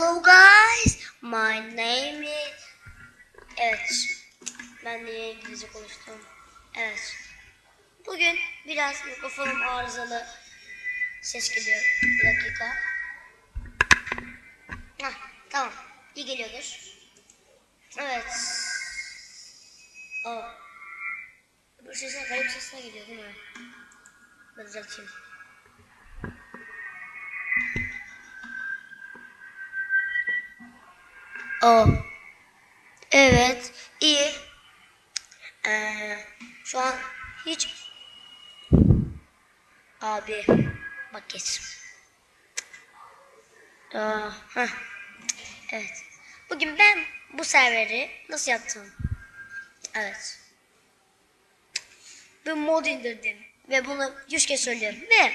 Hello guys, my name is... Evet, ben de İngilizce konuştum. Evet. Bugün biraz mikrofonum arızalı ses geliyor. Bir dakika. Hah, tamam. İyi geliyordur. Evet. Aa. Bu sesin garip sesine geliyor değil mi? Ben düzelteyim. O. Evet. iyi. Ee, şu an hiç abi bak geç. Aa, heh. Evet. Bugün ben bu serveri nasıl yaptım? Evet. Bir mod indirdim ve bunu yüz kez söylüyorum ve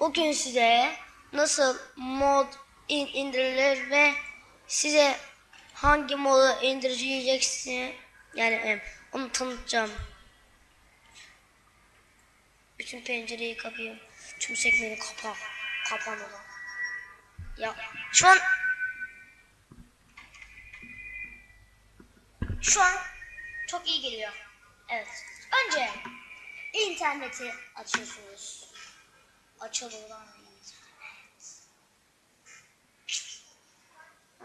bugün size nasıl mod in indirilir ve size hangi modu indireceksiniz yani e, onu tanıtacağım. Bütün pencereyi kapayım. Tüm sekmeyi kapa. Kapan ola. Ya şu an şu an çok iyi geliyor. Evet. Önce interneti açıyorsunuz. Açılıyor lan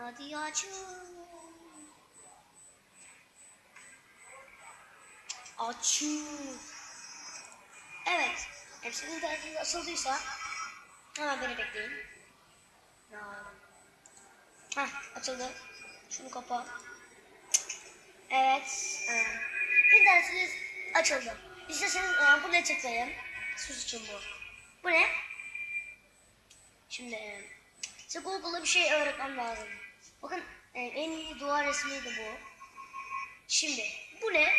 Hadi açın. Açın. Evet. Hepsinin interneti açıldıysa hemen beni bekleyin. Heh açıldı. Şunu kapa. Evet. E, internetiniz açıldı. İsterseniz e, buraya tıklayın. Sus için bu. Bu ne? Şimdi e, size Google'da bir şey öğretmem lazım. Bakın e, en iyi dua resmiydi bu. Şimdi bu ne?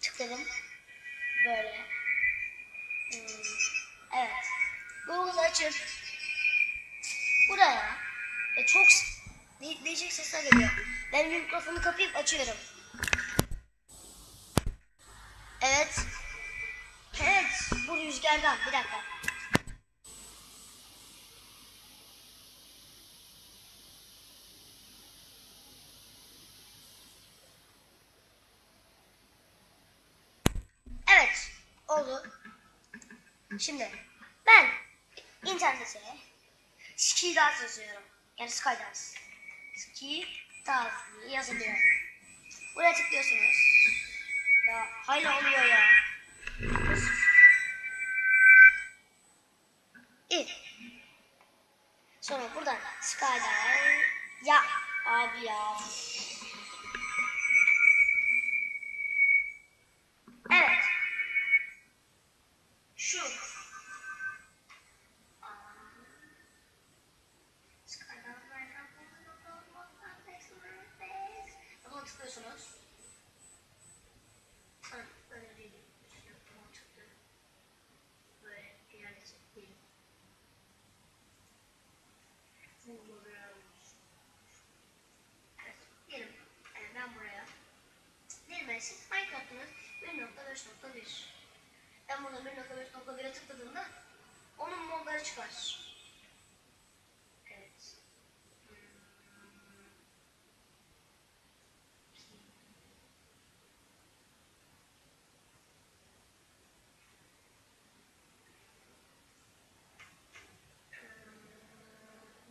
Tıkladım. Böyle. Hmm, evet. Google açıp buraya e, çok de değişik sesler geliyor. Ben mikrofonu kapayıp açıyorum. Evet. Evet. Bu rüzgardan. Bir dakika. Evet. Oldu. Şimdi ben internete Skydance yazıyorum. Yani Skydance. Skydance yazılıyor. Buraya tıklıyorsunuz. Ya hala oluyor ya. İyi. Sonra buradan Skydance. Ya abi ya. Minecraft'ınız 1.5.1 ben burada 1.5.1'e tıkladığımda onun modları çıkar. Evet. Hmm.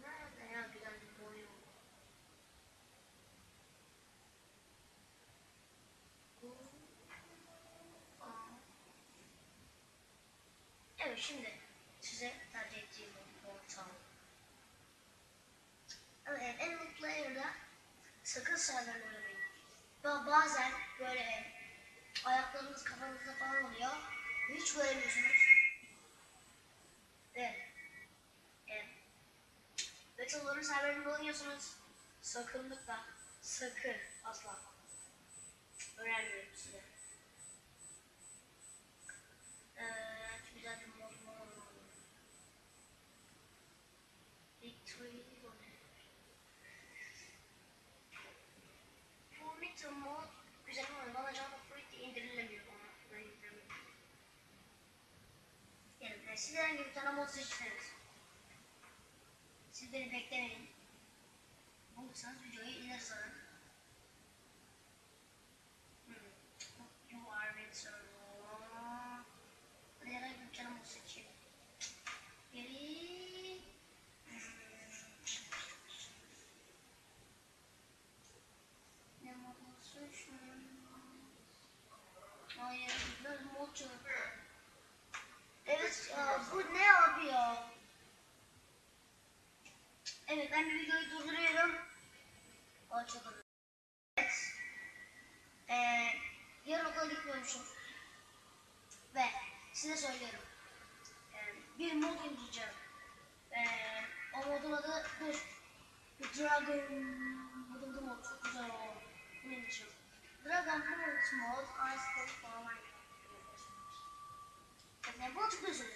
Nerede ya güzel bir boyu? Evet şimdi size tercih edeceğim ortam. Evet, Animal Player'da sakın sağlarını ölmeyin. Ba- Bazen böyle ayaklarınız kafanızda falan oluyor. Hiç göremiyorsunuz. Ve e, Battleborn serverinde oynuyorsunuz. Sakınlıkla, sakın asla. Öğrenmiyorum size. Eee, güzel bir mod var. Victory Bu Victor mod güzel ama bana Java Fruit indirilemiyor ona. Ben indiremiyorum. Yani e, siz herhangi bir tane mod seçtiniz. Siz beni beklemeyin. Bulursanız videoyu ileri sarın. Hmm. You are with sorrow. Hadi herhangi bir canım olsun ki. Geri. Hmm. Ne modlusu şu. Hayır, ben mod çok. Evet, ya, bu ne abi ya? Evet, ben bir videoyu durduruyorum. Aa, çok özür Evet. Ee, gitmiyormuşum. Ve size söylüyorum. Ee, bir mod indireceğim. Ee, o modun adı dur. Dragon adında mod çok güzel o. Bunu indireceğim. Dragon Pirates mod Ice falan. Yani buna tıklıyorsunuz.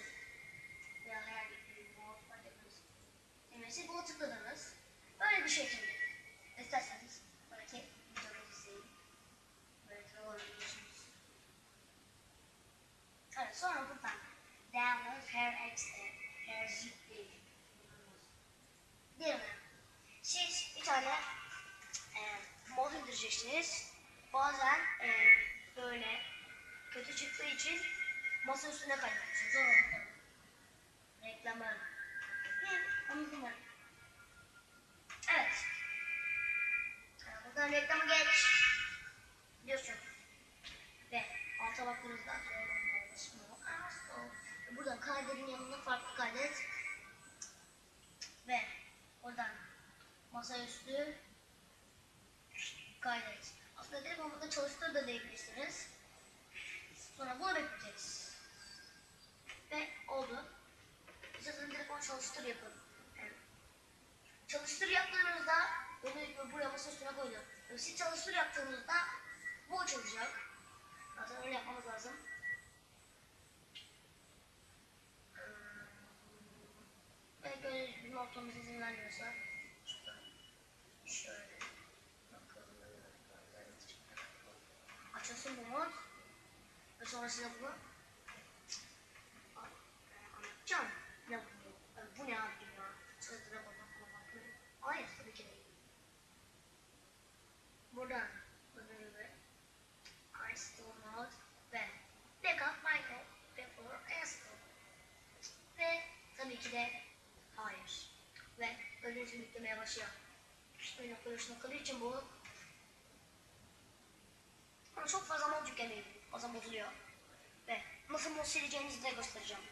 Veya herhangi bir mod fark etmez. Neyse buna tıkladınız. Böyle bir şey şimdi. İsterseniz belki videoyu izleyin. Böyle tıklayabiliyorsunuz. Evet sonra buradan download her extra, her zip değil. Siz bir tane e, mod indireceksiniz. Bazen e, böyle kötü çıktığı için masa üstüne kaydediyorsunuz. Sonra reklamı. Ne? Anladım ben. Evet. E, buradan reklamı geç. Diyorsun. Ve alta baktığınızda buradan kaydedin yanına farklı kaydet. Ve oradan masaüstü kaydet. Aslında telefonda çalıştır da diyebilirsiniz. Sonra bunu bekleyeceğiz. Ve oldu. İsterseniz telefon çalıştır yapın. Yani çalıştır yaptığınızda bunu buraya masa üstüne koydum. Siz çalıştır yaptığınızda bu açılacak. Zaten öyle yapmamız lazım. Ve böyle bir noktamız izin vermiyorsa şöyle bakalım. Açılsın bu mod. Ve sonra size bunu anlatacağım. Ne bu? Bu ne abi ya? Sırtına bakmak bakmak. Hayır tabii ki değil. Buradan gördüğünüz gibi Ice Mod ve Backup Michael Before Install. Ve tabii ki de. Gördüğünüz gibi yüklemeye başlıyor. Oyun operasyon kaldığı için bu ama çok fazla mod yüklemeyin. O zaman bozuluyor. Ve nasıl mod sileceğinizi de göstereceğim.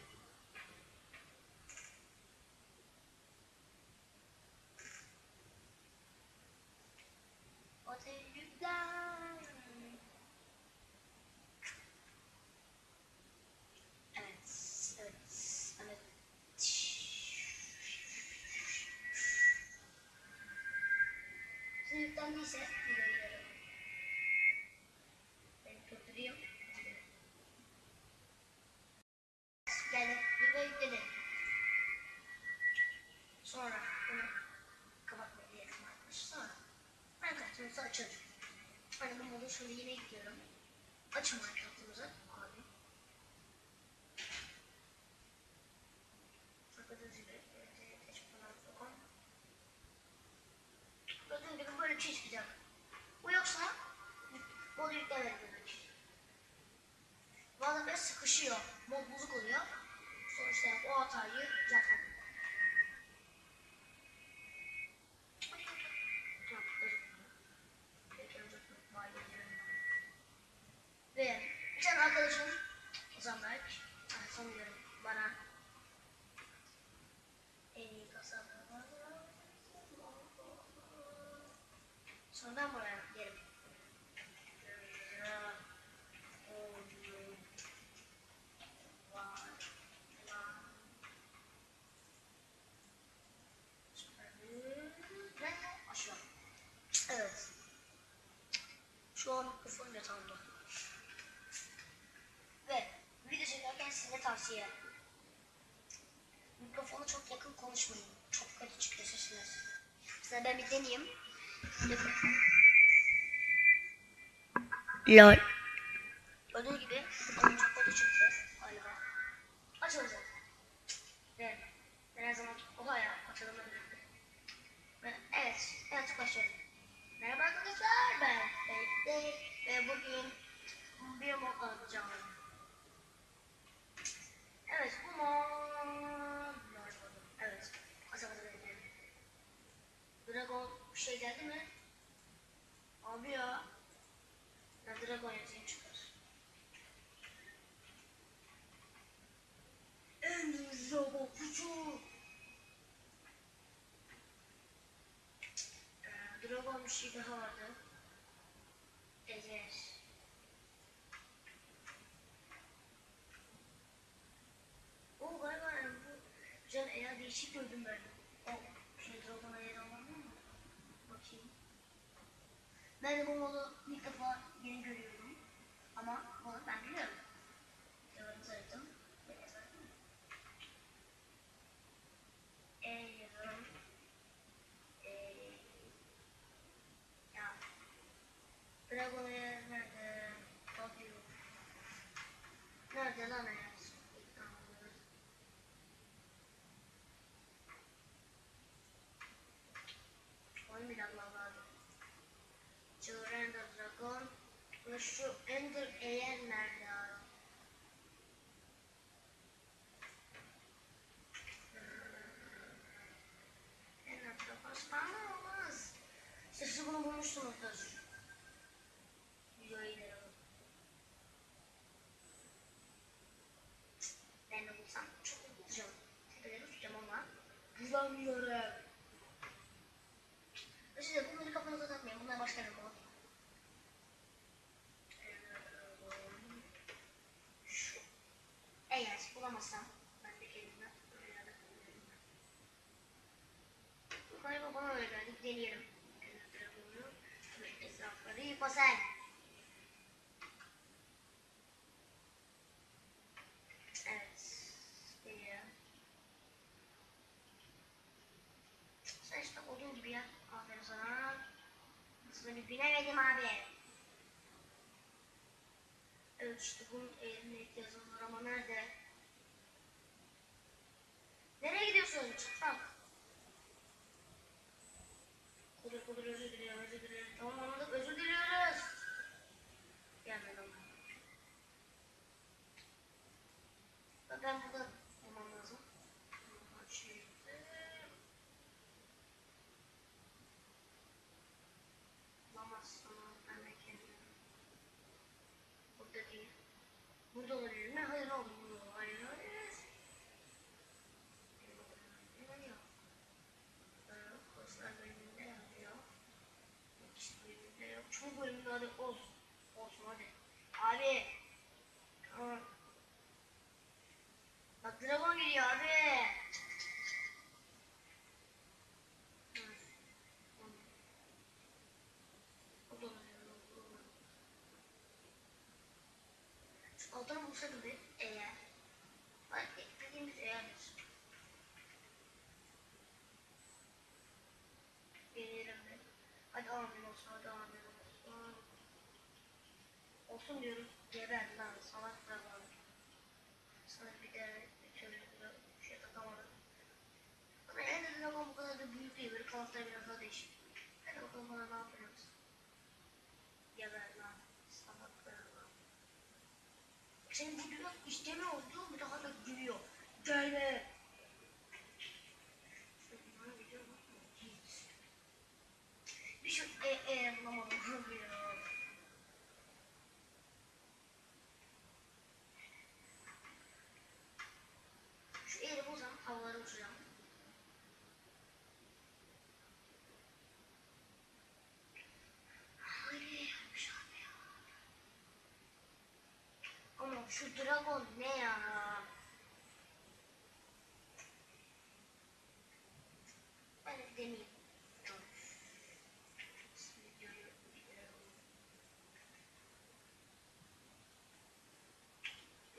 Minecraft'ımızı açalım. Bu modu şöyle yine gidiyorum. Açın Minecraft'ımızı abi. Gördüğünüz gibi böyle çıkacak. Bu yoksa modu yüklemedim demek. Bazen biraz sıkışıyor. Mod bozuk oluyor. Sonuçta o hatayı düzeltmem. Tamam, özür dilerim. Peki, özür dilerim. Vay be, Ve bir tane arkadaşım Ozanberk yani sanıyorum bana en iyi kasabı Sonra buraya tavsiye. Mikrofonu çok yakın konuşmayın. Çok kötü çıkıyor sesiniz. Mesela ben bir deneyeyim. Lol. Gördüğünüz gibi mikrofonu çok kötü çıktı galiba. Açalım zaten. Ve ben her zaman oha ya açalım ben. Evet, evet başlayalım. Merhaba arkadaşlar ben Beyde ve bugün bir mod alacağım. Şey geldi mi? Abi ya. Ya Dragon yazayım çıkar. Dragon kucu. Ee, Dragon bir şey daha vardı. Ezer. O galiba bu güzel eğer değişik gördüm ben. O şey Dragon'a yer alan var mı? Bakayım. Ben bu modu ilk defa yeni görüyorum. Ama bunu ben biliyorum. Böyle saydım. E yazıyorum. E ya. Dragon'a yer nerede? Bakıyorum. Nerede lan eğer? Tamam. Oyun bile anlamadım. Şu Render Dragon ve şu Ender Air nerede abi? Ender Dragon spawner olmaz. Siz bunu bulmuşsunuzdur. Videoyu ileri alın. Ben de bulsam çok bulacağım. Tepeleri tutacağım ama bulamıyorum. Size bunları kafanıza takmayın. Bunlar başka bir konu. Şu. Eğer bulamazsam ben de kendime böyle yapabilirim. Bu galiba Deneyelim. Bunu etrafları yıkmasın. Evet. Geliyor. Sen işte olduğun gibi ya. Aferin sana. Nasıl bir bilemedim abi. Evet işte bunun ihtiyacım var ama nerede? Nereye gidiyorsun? Çıplak. Kudur kudur özür diliyorum özür diliyorum. Tamam anladık özür diliyoruz. Gelmedi ama. Bak ben burada olmam lazım. Şimdi. Olamaz ama ben de kendim. Burada değil. Burada olabilir mi? Hayır oğlum. burada. Hayır hayır. Hayır. Yok. Koslar bölümünde yazıyor. İkisi bölümünde yok. Çoğu bölümünde hadi olsun. Olsun hadi. Abi. Tamam. Bak dragon geliyor abi. Altını bulsaydım bir eğer. Bak dediğimiz eğerdir. Gelirim ben. Hadi amin olsun, hadi amin olsun. Olsun diyorum. Geber lan, salak dragon. Sana bir de bir türlü bir şey takamadım. Ama en de dragon bu kadar da büyük değil. Böyle kanatları biraz daha değişik. Hadi bakalım bana ne yapıyoruz. Geber lan, salak dragon. Senin bu diyor isteme oldu bu daha da gülüyor. Gelme. Bana gidiyor mu? Hiç. Bir şu e e bulamadım. Gülüyor. Şu eğri bulsam havalara uçacağım. Hayır, şu an ya. Ama şu dragon ne ya? Ben de deneyeyim. Dur. Videoyu bitirelim.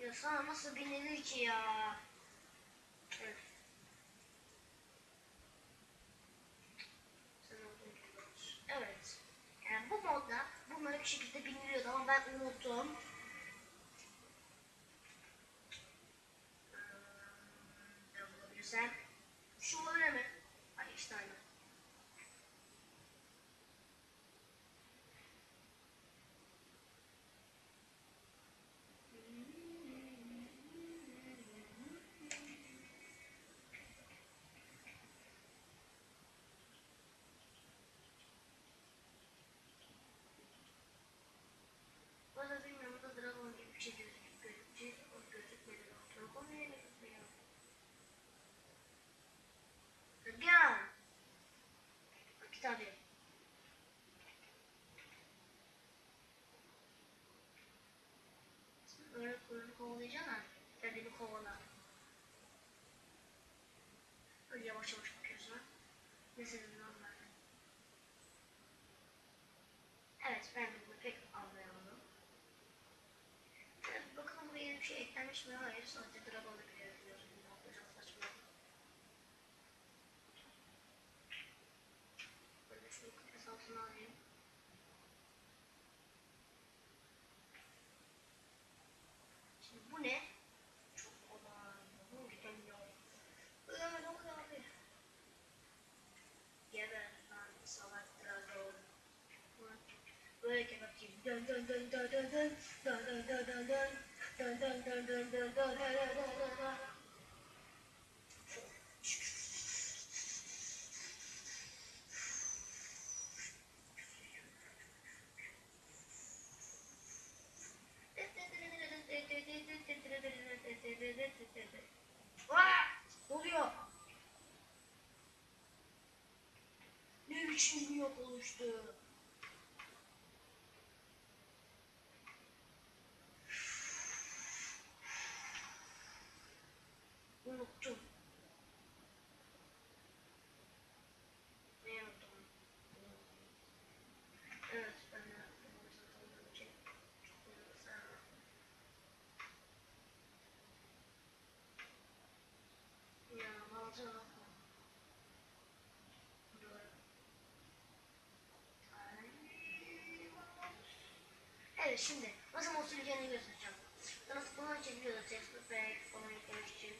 Ya sana nasıl binilir ki ya? Evet. Yani bu modda bunları bir şekilde biniliyordu ama ben unuttum. more social measures. This is not. Evet ben bunu pek anlayamadım. Bakalım buraya bir şey eklenmiş mi? Hayır sadece oluyor? Ne biçim bir yok oluştu? unuttum. Ne unuttum? Evet ben de Ya mantığa bakma. Evet şimdi nasıl monster göstereceğim. Nasıl bunu çekiyoruz. Jasper Fake falan yıkamak için.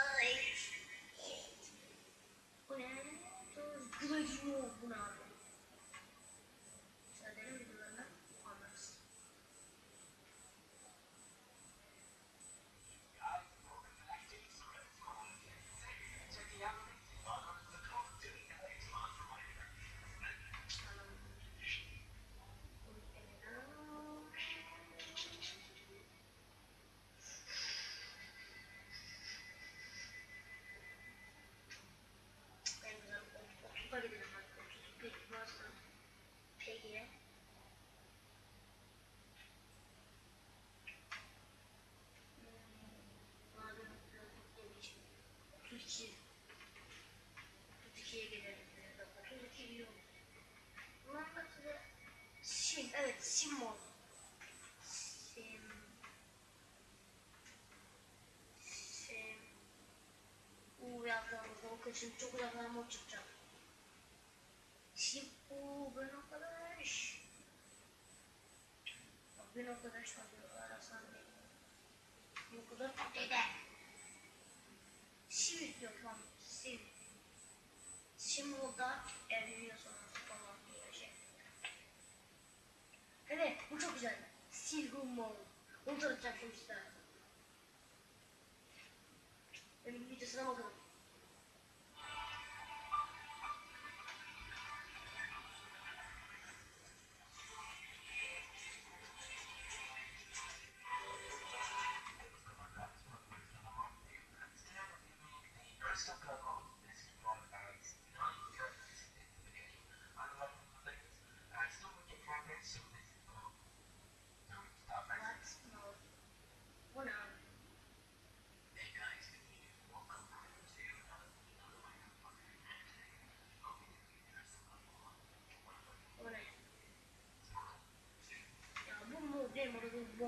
Evet sim. Sim. Uuu yazlarımızda o kaçın çok uzaklar mod çıkacak. Sim. Uuu ben o kadar iş. Ben o kadar iş. Arasam değil. Bu kadar dede. Sim yok lan. Sim. Sim modda evleniyorsunuz falan diye bir şey. Evet bu çok güzel. Silver Mode. Onu tanıtacaktım size. Benim videosuna bakalım.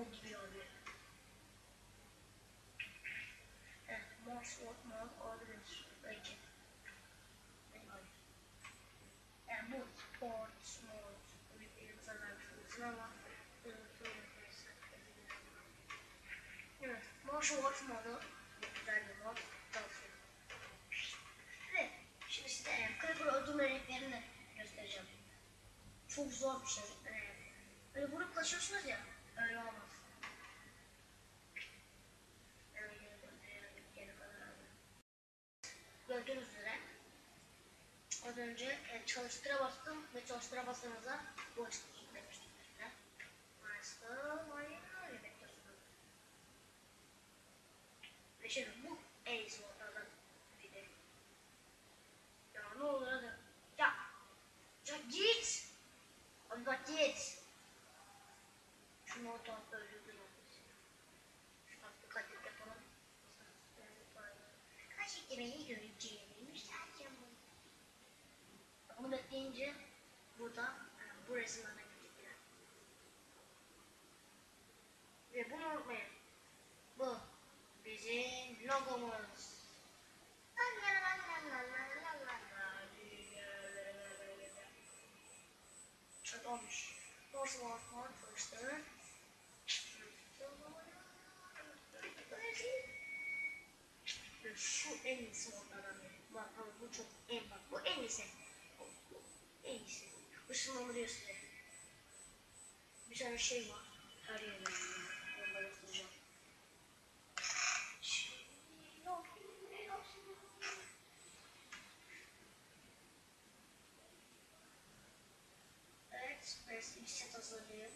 oturuyordu. Heh, mor soğuk mor olabilir. Belki. Yani bu sport, small, bir yıl zarar ama Evet, mor soğuk moru güzel bir mor. Evet, şimdi size e, Kraker öldürme renklerini göstereceğim. Çok zor bir şey. Ee, hani e, böyle gruplaşıyorsunuz ya, öyle olmaz. Gördüğünüz üzere az önce e, çalıştıra bastım ve çalıştıra bastığınızda açık demiştim. Ve şimdi bu en iyisi ortadan biri. Ya ne olur hadi. Ya. Ya git. Abi bak git. Şunu ortalıkta öldürdün olmuş. Bak dikkat et yapalım. Kaçıkta beni göreceğimi sadece bu. Onu bekleyince burada bana gidecek. Ve bunu unutmayın. Bu bizim logomuz. Çok olmuş. Nasıl? Çalıştı. Ve şu en iyisi onlardan. Bak bu çok en bak bu en iyisi. En iyisi. Işınlanıyor size. Bir tane şey var. Her da göstereceğim. Yok, yok. Evet, ben bir set hazırlayayım.